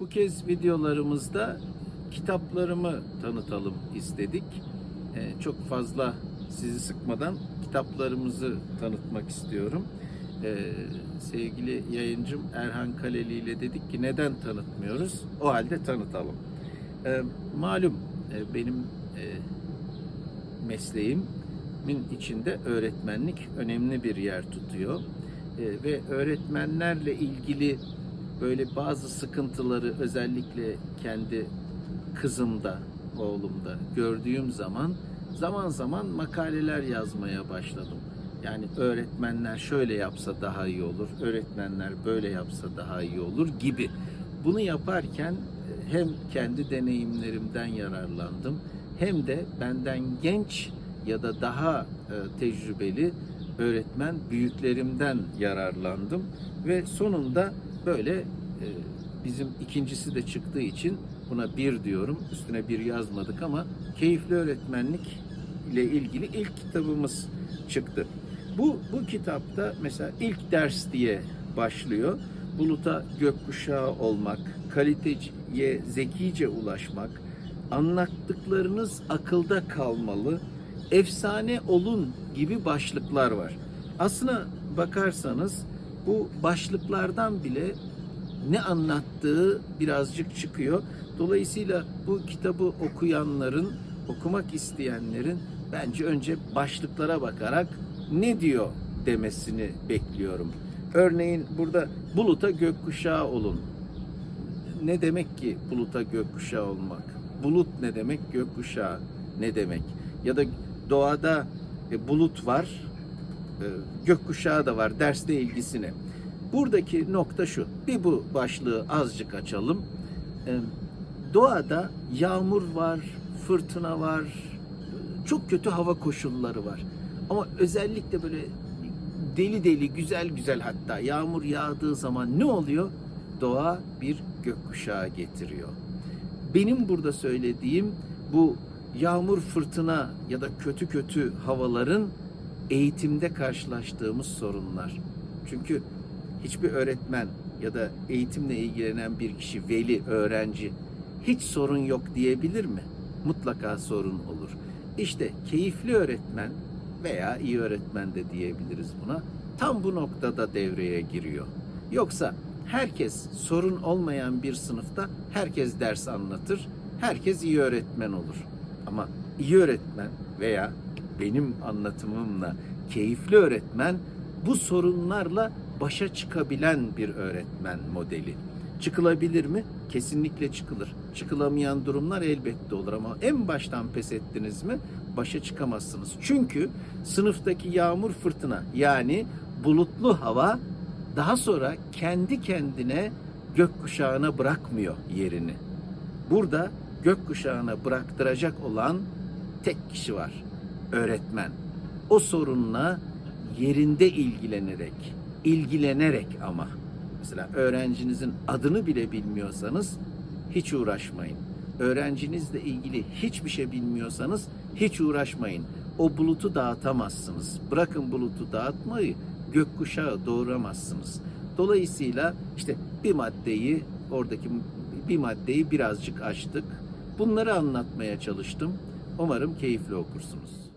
Bu kez videolarımızda kitaplarımı tanıtalım istedik. Ee, çok fazla sizi sıkmadan kitaplarımızı tanıtmak istiyorum. Ee, sevgili yayıncım Erhan Kaleli ile dedik ki neden tanıtmıyoruz? O halde tanıtalım. Ee, malum e, benim e, mesleğimin içinde öğretmenlik önemli bir yer tutuyor. Ee, ve öğretmenlerle ilgili böyle bazı sıkıntıları özellikle kendi kızımda, oğlumda gördüğüm zaman zaman zaman makaleler yazmaya başladım. Yani öğretmenler şöyle yapsa daha iyi olur, öğretmenler böyle yapsa daha iyi olur gibi. Bunu yaparken e, hem kendi deneyimlerimden yararlandım hem de benden genç ya da daha e, tecrübeli öğretmen büyüklerimden yararlandım ve sonunda böyle bizim ikincisi de çıktığı için buna bir diyorum. Üstüne bir yazmadık ama keyifli öğretmenlik ile ilgili ilk kitabımız çıktı. Bu bu kitapta mesela ilk ders diye başlıyor. Buluta gökkuşağı olmak, kaliteye zekice ulaşmak, anlattıklarınız akılda kalmalı, efsane olun gibi başlıklar var. Aslına bakarsanız bu başlıklardan bile ne anlattığı birazcık çıkıyor. Dolayısıyla bu kitabı okuyanların, okumak isteyenlerin bence önce başlıklara bakarak ne diyor demesini bekliyorum. Örneğin burada buluta gökkuşağı olun. Ne demek ki buluta gökkuşağı olmak? Bulut ne demek? Gökkuşağı ne demek? Ya da doğada e, bulut var, e, gökkuşağı da var dersle ilgisine. Buradaki nokta şu. Bir bu başlığı azıcık açalım. E, doğada yağmur var, fırtına var, çok kötü hava koşulları var. Ama özellikle böyle deli deli, güzel güzel hatta yağmur yağdığı zaman ne oluyor? Doğa bir gökkuşağı getiriyor. Benim burada söylediğim bu yağmur, fırtına ya da kötü kötü havaların eğitimde karşılaştığımız sorunlar. Çünkü hiçbir öğretmen ya da eğitimle ilgilenen bir kişi, veli, öğrenci hiç sorun yok diyebilir mi? Mutlaka sorun olur. İşte keyifli öğretmen veya iyi öğretmen de diyebiliriz buna. Tam bu noktada devreye giriyor. Yoksa herkes sorun olmayan bir sınıfta herkes ders anlatır, herkes iyi öğretmen olur. Ama iyi öğretmen veya benim anlatımımla keyifli öğretmen bu sorunlarla başa çıkabilen bir öğretmen modeli. Çıkılabilir mi? Kesinlikle çıkılır. Çıkılamayan durumlar elbette olur ama en baştan pes ettiniz mi başa çıkamazsınız. Çünkü sınıftaki yağmur fırtına yani bulutlu hava daha sonra kendi kendine gökkuşağına bırakmıyor yerini. Burada gökkuşağına bıraktıracak olan tek kişi var. Öğretmen. O sorunla yerinde ilgilenerek, ilgilenerek ama mesela öğrencinizin adını bile bilmiyorsanız hiç uğraşmayın. Öğrencinizle ilgili hiçbir şey bilmiyorsanız hiç uğraşmayın. O bulutu dağıtamazsınız. Bırakın bulutu dağıtmayı, gökkuşağı doğuramazsınız. Dolayısıyla işte bir maddeyi oradaki bir maddeyi birazcık açtık. Bunları anlatmaya çalıştım. Umarım keyifli okursunuz.